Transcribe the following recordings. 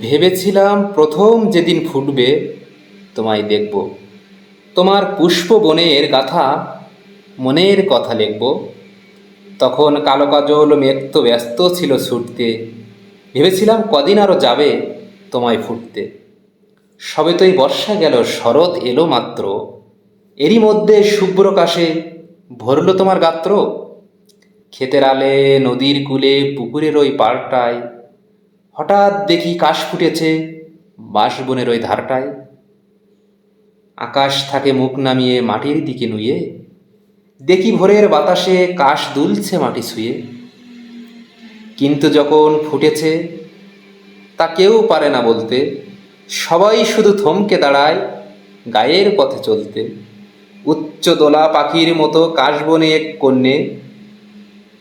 ভেবেছিলাম প্রথম যেদিন ফুটবে, তোমায় দেখব। তোমার পুষ্প বনের গাথা মনের কথা লিখব। তখন কালো কাজল মেঘ তো ব্যস্ত ছিল ছুটতে। ভেবেছিলাম কদিন আরও যাবে তোমায় ফুটতে। সবে তো এই বর্ষা গেল, শরৎ এলো মাত্র। এরই মধ্যে শুভ্র কাশে ভরল তোমার গাত্র। ক্ষেতের আলে, নদীর কূলে, পুকুরের ওই পাড়টায় হঠাৎ দেখি কাশ ফুটেছে বাঁশবনের ওই ধারটায়। আকাশ থাকে মুখ নামিয়ে মাটির দিকে নুয়ে। দেখি ভোরের বাতাসে কাশ দুলছে মাটি ছুঁয়ে। কিন্তু যখন ফুটেছে, তা কেউ পারে না বলতে। সবাই শুধু থমকে দাঁড়ায় গায়ের পথে চলতে। উচ্চ দোলা পাখির মতো কাশবনে এক কন্যে।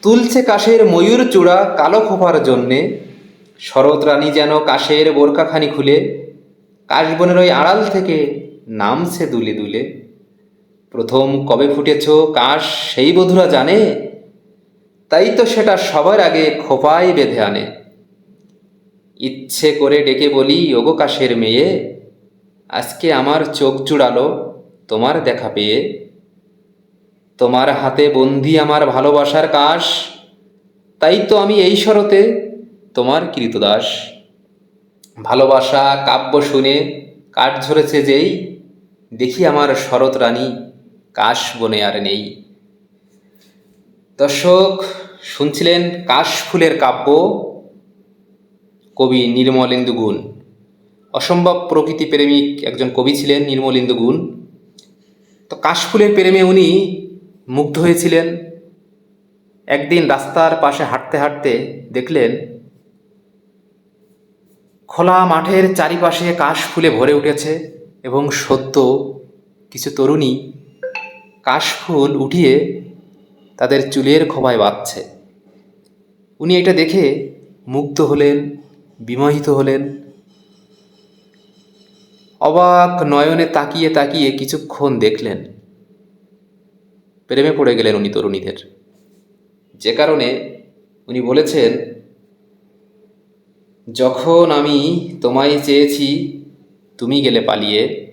তুলছে কাশের ময়ূর চূড়া কালো খোপার জন্যে। শরৎ রানী যেন কাশের বোরকাখানি খুলে, কাশবনের ওই আড়াল থেকে নামছে দুলে দুলে। প্রথম কবে ফুটেছ, কাশ সেই বধুরা জানে? তাই তো সেটা সবার আগে খোপায় বেঁধে আনে। ইচ্ছে করে ডেকে বলি, ওগো কাশের মেয়ে, আজকে আমার চোখ জুড়ালো তোমার দেখা পেয়ে। তোমার হাতে বন্দি আমার ভালোবাসার কাশ, তাই তো আমি এই শরতে তোমার কৃতদাস। ভালোবাসা, কাব্য শুনে কাঠ ঝরেছে যেই, দেখি আমার শরৎ রানী কাশ বনে আর নেই। দর্শক, শুনছিলেন কাশ ফুলের কাব্য, কবি নির্মলেন্দু গুণ অসম্ভব প্রকৃতি প্রেমিক একজন কবি ছিলেন নির্মলেন্দু গুণ তো কাশফুলের প্রেমে উনি মুগ্ধ হয়েছিলেন। একদিন রাস্তার পাশে হাঁটতে হাঁটতে দেখলেন খোলা মাঠের চারিপাশে কাশ ফুলে ভরে উঠেছে এবং সদ্য কিছু তরুণী কাশফুল উঠিয়ে তাদের চুলের খোপায় বাঁধছে। উনি এটা দেখে মুগ্ধ হলেন, বিমোহিত হলেন। অবাক নয়নে তাকিয়ে তাকিয়ে কিছুক্ষণ দেখলেন। প্রেমে পড়ে গেলেন উনি তরুণীদের। যে কারণে উনি বলেছেন যখন আমি তোমায় চেয়েছি, তুমি গেলে পালিয়ে।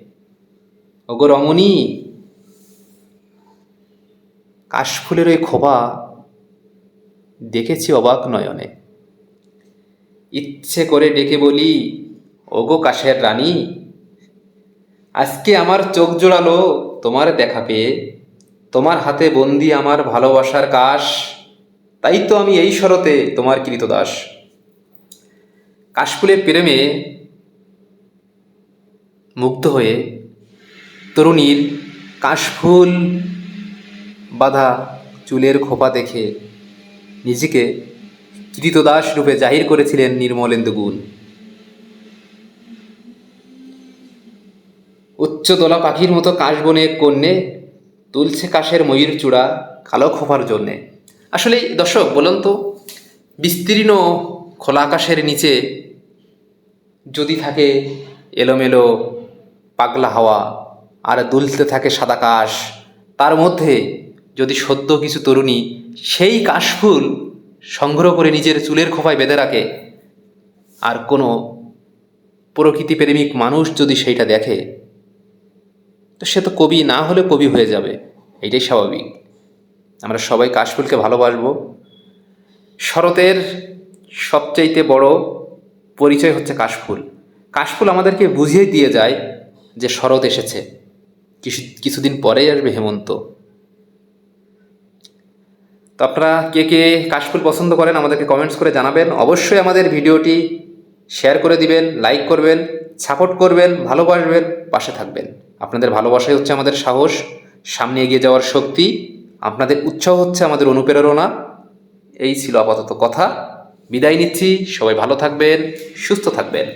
ওগো রমণী, কাশফুলের ওই খোপা দেখেছি অবাক নয়নে। ইচ্ছে করে ডেকে বলি, ওগো কাশের রানী, আজকে আমার চোখ জোড়ালো তোমার দেখা পেয়ে। তোমার হাতে বন্দি আমার ভালোবাসার কাশ, তাই তো আমি এই শরতে তোমার কৃতদাস। কাশফুলের প্রেমে মুগ্ধ হয়ে তরুণীর কাশফুল বাঁধা চুলের খোপা দেখে নিজেকে কৃতদাস রূপে জাহির করেছিলেন নির্মলেন্দু গুণ উচ্চ দোলা পাখির মতো কাশবনে কন্যে তুলছে কাশের ময়ূর চূড়া কালো খোপার জন্যে। আসলে দর্শক, বলুন তো, বিস্তীর্ণ খোলা আকাশের নিচে যদি থাকে এলোমেলো, পাগলা হাওয়া, আর দুলতে থাকে সাদা কাশ, তার মধ্যে যদি সদ্য কিছু তরুণী সেই কাশফুল সংগ্রহ করে নিজের চুলের খোপায় বেঁধে রাখে, আর কোনো প্রকৃতি প্রেমিক মানুষ যদি সেইটা দেখে, তো সে তো কবি, না হলে কবি হয়ে যাবে। এটাই স্বাভাবিক। আমরা সবাই কাশফুলকে ভালোবাসবো। শরতের সবচাইতে বড় পরিচয় হচ্ছে কাশফুল। কাশফুল আমাদেরকে বুঝিয়ে দিয়ে যায় যে শরৎ এসেছে। কিছু, কিছুদিন পরেই আসবে হেমন্ত। তো আপনারা কে কে কাশফুল পছন্দ করেন আমাদেরকে কমেন্টস করে জানাবেন। অবশ্যই আমাদের ভিডিওটি শেয়ার করে দিবেন লাইক করবেন সাপোর্ট করবেন, ভালোবাসবেন, পাশে থাকবেন। আপনাদের ভালোবাসাই হচ্ছে আমাদের সাহস, সামনে এগিয়ে যাওয়ার শক্তি। আপনাদের উৎসাহ হচ্ছে আমাদের অনুপ্রেরণা। এই ছিল আপাতত কথা। বিদায় নিচ্ছি। সবাই ভালো থাকবেন সুস্থ থাকবেন।